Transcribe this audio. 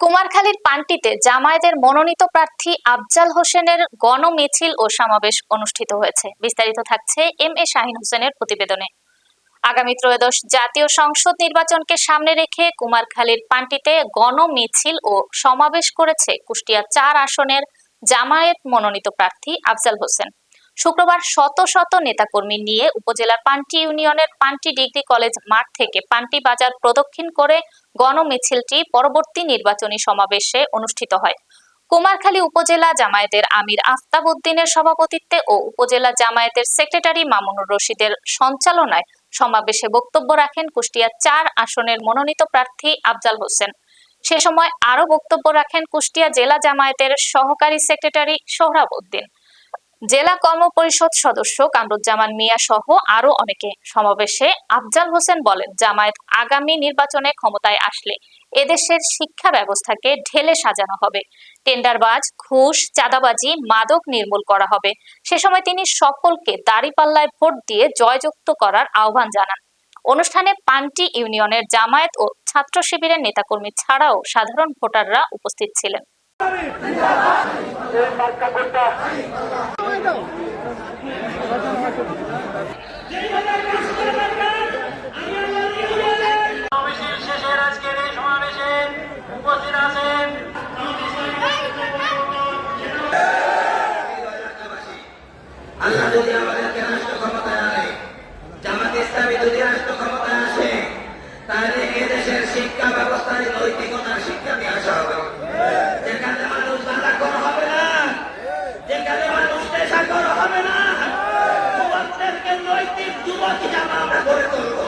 কুমারখালীর পান্টিতে জামায়াতের মনোনীত প্রার্থী আফজাল হোসেনের গণমিছিল ও সমাবেশ অনুষ্ঠিত হয়েছে। বিস্তারিত থাকছে এম এ শাহিন হোসেনের প্রতিবেদনে। আগামী ত্রয়োদশ জাতীয় সংসদ নির্বাচনকে সামনে রেখে কুমারখালীর পান্টিতে গণমিছিল ও সমাবেশ করেছে কুষ্টিয়া চার আসনের জামায়াত মনোনীত প্রার্থী আফজাল হোসেন। শুক্রবার শত শত নেতাকর্মী নিয়ে উপজেলার পান্টি ইউনিয়নের পান্টি ডিগ্রি কলেজ মাঠ থেকে পান্টি বাজার প্রদক্ষিণ করে গণমিছিলটি পরবর্তী নির্বাচনী সমাবেশে অনুষ্ঠিত হয়। কুমারখালী উপজেলা জামায়াতের আমির আফতাব উদ্দিনের সভাপতিত্বে ও উপজেলা জামায়াতের সেক্রেটারি মামুনুর রশিদের সঞ্চালনায় সমাবেশে বক্তব্য রাখেন কুষ্টিয়া চার আসনের মনোনীত প্রার্থী আফজাল হোসেন। সে সময় আরও বক্তব্য রাখেন কুষ্টিয়া জেলা জামায়াতের সহকারী সেক্রেটারি সোহরাব উদ্দিন। জেলা কর্ম পরিষদ সদস্য কামরুজ্জামান মিয়া সহ আরও অনেকে সমাবেশে আফজাল হোসেন বলেন, জামায়াত আগামী নির্বাচনে ক্ষমতায় আসলে এদেশের শিক্ষা ব্যবস্থাকে ঢেলে সাজানো হবে। টেন্ডারবাজ, ঘুষ, চাঁদাবাজি, মাদক নির্মূল করা হবে। সে সময় তিনি সকলকে দাড়িপাল্লায় ভোট দিয়ে জয়যুক্ত করার আহ্বান জানান। অনুষ্ঠানে পান্টি ইউনিয়নের জামায়াত ও ছাত্র শিবিরের নেতাকর্মী ছাড়াও সাধারণ ভোটাররা উপস্থিত ছিলেন। আল্লাহ যদি আমাদেরকে তাহলে এদেশের শিক্ষা ব্যবস্থায় নৈতিকতার শিক্ষা নিয়ে আসা হবে মানুষ বাধাকর হবে না যেখানে মানুষ নেশাকর হবে না আমরা গড়ে